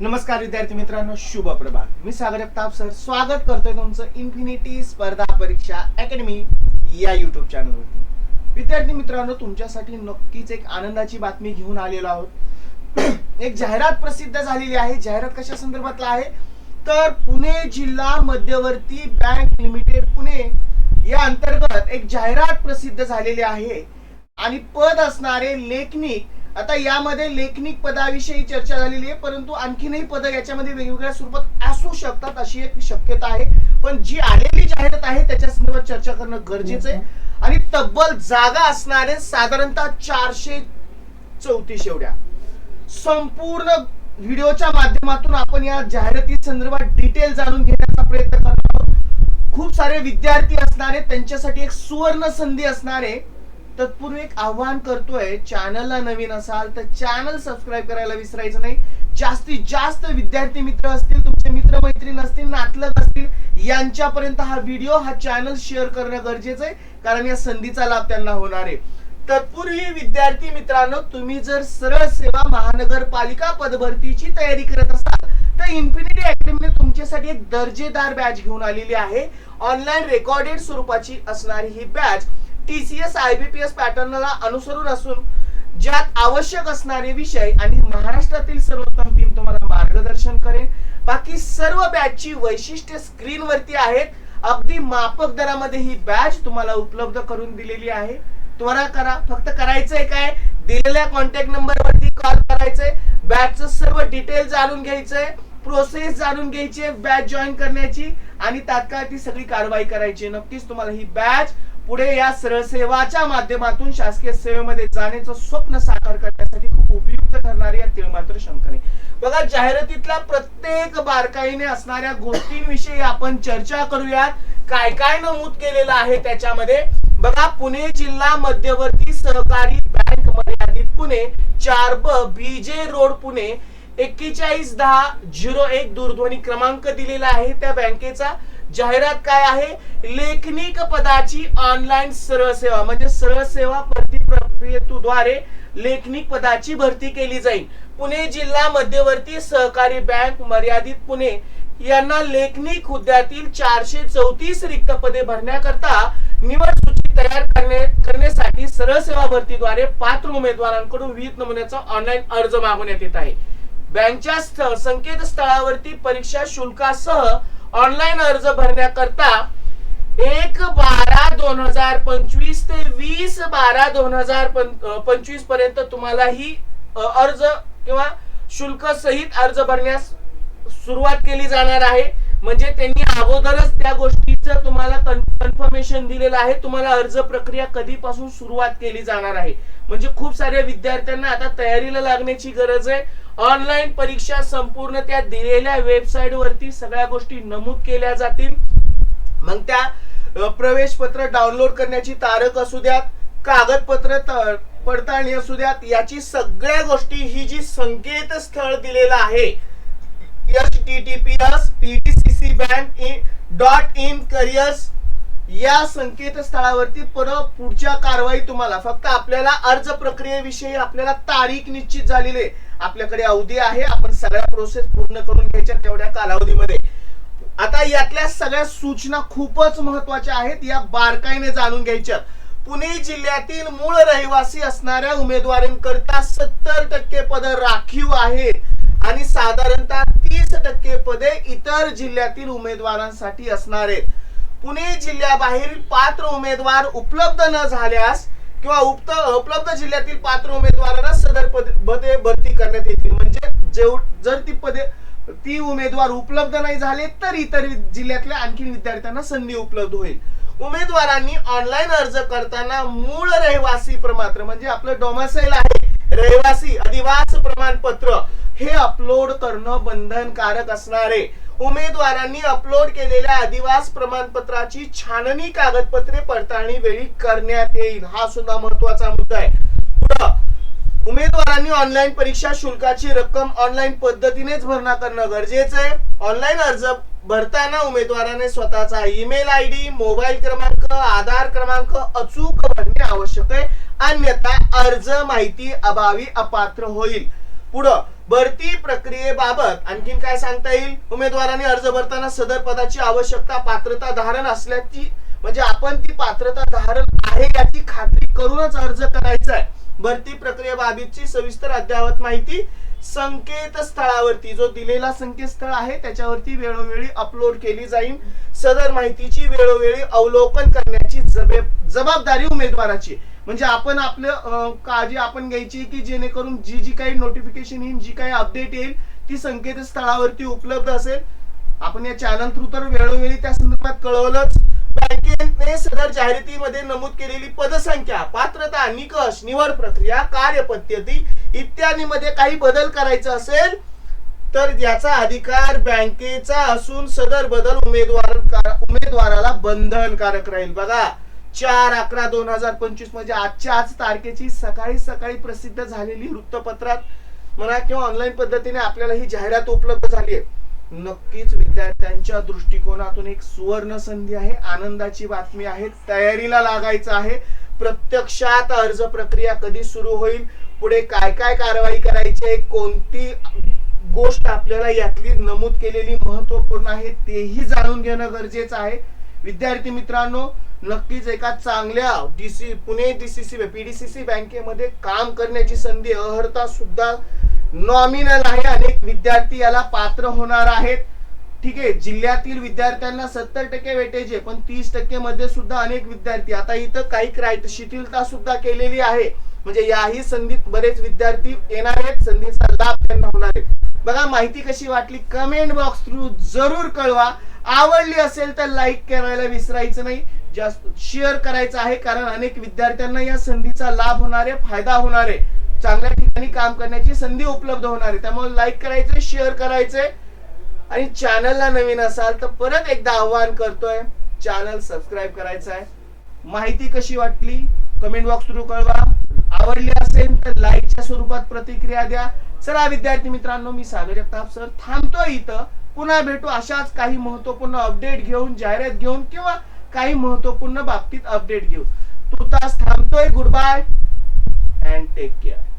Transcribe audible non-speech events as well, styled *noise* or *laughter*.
नमस्कार विद्यार्थी मित्रांनो शुभ प्रभात मी सागर जगताप सर. स्वागत करतोय तुमचं इन्फिनिटी स्पर्धा परीक्षा अकॅडमी या युट्यूब चॅनलवरती विद्यार्थी मित्रांनो तुमच्यासाठी नक्कीच एक आनंदाची बातमी घेऊन आलेलो आहोत. *clears throat* एक जाहिरात प्रसिद्ध झालेली आहे. जाहिरात कशा संदर्भातला आहे? तर पुणे जिल्हा मध्यवर्ती बँक लिमिटेड पुणे या अंतर्गत एक जाहिरात प्रसिद्ध झालेली आहे. आणि पद असणारे लेखनिक आता यामध्ये लेखनिक पदाविषयी चर्चा झालेली आहे परंतु आणखीनही पद याच्यामध्ये वेगवेगळ्या स्वरूपात असू शकतात अशी एक शक्यता आहे. पण जी आलेली जाहिरात आहे त्याच्या संदर्भात चर्चा करणं गरजेचं आहे. आणि तब्बल जागा असणारे साधारणतः चारशे चौतीस एवढ्या. संपूर्ण व्हिडिओच्या माध्यमातून आपण या जाहिराती संदर्भात डिटेल जाणून घेण्याचा प्रयत्न करणार आहोत. खूप सारे विद्यार्थी असणारे त्यांच्यासाठी एक सुवर्ण संधी असणारे तत्पूर्वी एक आव्हान करतोय. चॅनलला नवीन असाल तर चॅनल सबस्क्राईब करायला विसरायचं नाही. जास्तीत जास्त विद्यार्थी मित्र असतील तुमचे मित्र मैत्रीण असतील नातलग असतील यांच्यापर्यंत हा व्हिडिओ हा चॅनल शेअर करणं गरजेचं आहे. कारण या संधीचा लाभ त्यांना होणार आहे. तत्पूर्वी विद्यार्थी मित्रांनो तुम्ही जर सरळ सेवा महानगरपालिका पदभरतीची तयारी करत असाल तर इन्फिनिटी अकॅडमीने तुमच्यासाठी एक दर्जेदार बॅच घेऊन आलेली आहे. ऑनलाईन रेकॉर्डेड स्वरूपाची असणारी ही बॅच टीसीएस आयबीपीएस पॅटर्नला अनुसरून असून ज्यात आवश्यक असणारे विषय आणि महाराष्ट्रातील सर्वोत्तम टीम तुम्हाला मार्गदर्शन करेल. बाकी सर्व बॅचची वैशिष्ट्ये स्क्रीन वरती आहेत. अगदी मापक दरामध्ये ही बॅच तुम्हाला उपलब्ध करून दिलेली आहे. त्वरा करा फक्त करायचंय काय? दिलेल्या कॉन्टॅक्ट नंबर वरती कॉल करायचंय. बॅचचं सर्व डिटेल जाणून घ्यायचंय. प्रोसेस जाणून घ्यायची बॅच जॉईन करण्याची. आणि तात्काळ ती सगळी कारवाई करायची नक्कीच तुम्हाला ही बॅच पुढे या सरळ सेवाच्या माध्यमातून शासकीय सेवेमध्ये जाण्याचं स्वप्न साकार करण्यासाठी खूप उपयुक्त ठरणारी या तीळ मात्र शंका नाही बघा जाहिरातीतल्या प्रत्येक बारकाईने असणाऱ्या गोष्टींविषयी आपण चर्चा करूयात. काय काय नमूद केलेलं आहे त्याच्यामध्ये? बघा पुणे जिल्हा मध्यवर्ती सहकारी बँक मर्यादित पुणे चार ब बीजे रोड पुणे एक्केचाळीस दहा झिरो एक दूरध्वनी क्रमांक दिलेला आहे त्या बँकेचा. जाहिरात काय आहे? लेखनिक पदाची ऑनलाईन सरळ सेवा. म्हणजे सरळ सेवा भरती प्रक्रियेद्वारे लेखनिक पदाची भरती केली जाईल. पुणे जिल्हा मध्यवर्ती सहकारी बँक मर्यादित पुणे यांना लेखनिक हुद्द्यातील चारशे चौतीस रिक्त पदे भरण्याकरता निवड सूची तयार करणे करण्यासाठी सरळ सेवा भरतीद्वारे पात्र उमेदवारांकडून विविध नमुन्याचा ऑनलाईन अर्ज मागवण्यात येत आहे. बँकच्या संकेतस्थळावरती परीक्षा शुल्कासह ऑनलाईन अर्ज भरण्याकरता एक बारा दोन हजार पंचवीस ते वीस बारा दोन हजार पंचवीसपर्यंत तुम्हाला ही अर्ज किंवा शुल्क सहित अर्ज भरण्यास सुरुवात केली जाणार आहे. म्हणजे त्यांनी अगोदरच त्या गोष्टीचं तुम्हाला कन्फर्मेशन दिलेलं आहे. तुम्हाला अर्ज प्रक्रिया कधीपासून सुरुवात केली जाणार आहे. म्हणजे खूप साऱ्या विद्यार्थ्यांना आता तयारीला लागण्याची गरज आहे. ऑनलाईन परीक्षा संपूर्ण त्या दिलेल्या वेबसाईट वरती सगळ्या गोष्टी नमूद केल्या जातील. मग त्या प्रवेश पत्र डाउनलोड करण्याची तारख असू द्यात कागदपत्र पडताळणी असू द्यात याची सगळ्या गोष्टी ही जी संकेतस्थळ दिलेलं आहे H T T P S P T C C bank in dot in careers या संकेतस्थळावरती परत पुढच्या कारवाई तुम्हाला फक्त आपल्याला अर्ज प्रक्रियेविषयी आपल्याला तारीख निश्चित झालेली आहे. आपल्याकडे अवधी आहे आपण सगळ्या प्रोसेस पूर्ण करून घ्यायच्या तेवढ्या कालावधीमध्ये. आता यातल्या सगळ्या सूचना खूपच महत्त्वाच्या आहेत या बारकाईने जाणून घ्यायच्या. पुणे जिल्ह्यातील मूळ रहिवासी असणाऱ्या उमेदवारांकरता सत्तर टक्के पद राखीव आहेत आणि साधारणतः तीस टक्के पदे इतर जिल्ह्यातील उमेदवारांसाठी असणार आहेत. पुणे जिल्ह्याबाहेर पात्र उमेदवार उपलब्ध न झाल्यास किंवा उक्त उपलब्ध जिल्ह्यातील पात्र उमेदवाराला सदर पद पदे भरती करण्यात येतील. म्हणजे जेव जर ती पदे ती उमेदवार उपलब्ध नाही झाले तर इतर जिल्ह्यातल्या आणखी विद्यार्थ्यांना संधी उपलब्ध होईल. उमेदवारांनी ऑनलाईन अर्ज करताना मूळ रहिवासी प्रमात्र म्हणजे आपलं डोमासाईल आहे रहिवासी अधिवास प्रमाणपत्र हे अपलोड करणं बंधनकारक असणार आहे. उमेदवारांनी अपलोड केलेल्या अधिवास प्रमाणपत्राची छाननी कागदपत्रे पडताळणी वेळी करण्यात येईल. हा सुद्धा महत्त्वाचा मुद्दा आहे. पुढं उमेदवारांनी ऑनलाईन परीक्षा शुल्काची रक्कम ऑनलाईन पद्धतीनेच भरणा करणं गरजेचं आहे. ऑनलाईन अर्ज भरताना उमेदवाराने स्वतःचा ईमेल आय डी मोबाईल क्रमांक आधार क्रमांक अचूक भरणे आवश्यक आहे. अन्यथा अर्ज माहिती अभावी अपात्र होईल. पुढं भरती प्रक्रियेबाबत आणखीन काय सांगता येईल? उमेदवाराने अर्ज भरताना सदर पदाची आवश्यकता पात्रता धारण असल्याची म्हणजे आपण ती पात्रता धारण आहे याची खात्री करूनच अर्ज करायचा आहे भरती प्रक्रियेबाबतची सविस्तर अद्ययावत माहिती संकेतस्थळावरती जो दिलेला संकेतस्थळ आहे त्याच्यावरती वेळोवेळी अपलोड केली जाईल. सदर माहितीची वेळोवेळी अवलोकन करण्याची जबे- जबाबदारी उमेदवाराची म्हणजे आपण आपलं काळजी आपण घ्यायची की जेणेकरून जी जी काही नोटिफिकेशन येईल जी काही अपडेट येईल ती संकेतस्थळावरती उपलब्ध असेल. आपण या चॅनल थ्रू तर वेळोवेळी त्या संदर्भात कळवलंच. बँकेने जाहिरातीमध्ये नमूद केलेली पदसंख्या पात्रता निकष निवड प्रक्रिया कार्यपद्धती इत्यादीमध्ये काही बदल करायचा असेल तर याचा अधिकार बँकेचा असून सदर बदल उमेदवार उमेदवाराला बंधनकारक राहील. बघा चार अकरा दोन हजार पंचवीस म्हणजे आजच्या आज तारखेची सकाळी सकाळी प्रसिद्ध झालेली वृत्तपत्रात म्हणा किंवा ऑनलाईन पद्धतीने आपल्याला ही जाहिरात उपलब्ध झाली आहे. नक्कीच विद्यार्थ्यांच्या दृष्टिकोनातून एक सुवर्ण संधी आहे. आनंदाची बातमी आहे. तयारीला लागायचं आहे. प्रत्यक्षात अर्ज प्रक्रिया कधी सुरू होईल? पुढे काय काय कारवाई करायची आहे? कोणती गोष्ट आपल्याला यातली नमूद केलेली महत्त्वपूर्ण आहे? तेही जाणून घेणं गरजेचं आहे. विद्यार्थी मित्रांनो नक्कीच एका चांगल्या डीसी पुणे डीसीसी पीडीसीसी बँकेमध्ये काम करण्याची संधी अहर्ता सुद्धा नॉमिनल आहे अनेक विद्यार्थी याला पात्र होणार आहेत. ठीक आहे जिल्ह्यातील विद्यार्थ्यांना सत्तर टक्के वेटेज आहे पण तीस टक्के मध्ये सुद्धा अनेक विद्यार्थी. आता इथं काही क्रायट शिथिलता सुद्धा केलेली आहे. म्हणजे याही संधीत बरेच विद्यार्थी येणार आहेत संधीचा लाभ त्यांना होणार आहे. बघा माहिती कशी वाटली? कमेंट बॉक्स थ्रू जरूर कळवा. आवडली असेल तर लाईक करायला विसरायचं नाही. जास्त शेअर करायचं आहे कारण अनेक विद्यार्थ्यांना या संधीचा लाभ होणार आहे फायदा होणार आहे. चांगल्या ठिकाणी काम करण्याची संधी उपलब्ध होणार आहे. त्यामुळे लाईक करायचंय शेअर करायचंय आणि चॅनलला नवीन असाल तर परत एकदा आव्हान करतोय चॅनल सबस्क्राईब करायचं आहे. माहिती कशी वाटली? कमेंट बॉक्स थ्रू कळवा. आवडली असेल तर लाईकच्या स्वरूपात प्रतिक्रिया द्या. चला विद्यार्थी मित्रांनो मी सागर जगताप सर थांबतो इथं. पुन्हा भेटू अशाच काही महत्त्वपूर्ण अपडेट घेऊन जाहिरात घेऊन किंवा काही महत्त्वपूर्ण बाबतीत अपडेट घेऊन. तुर्तास थांबतोय. Good bye and take care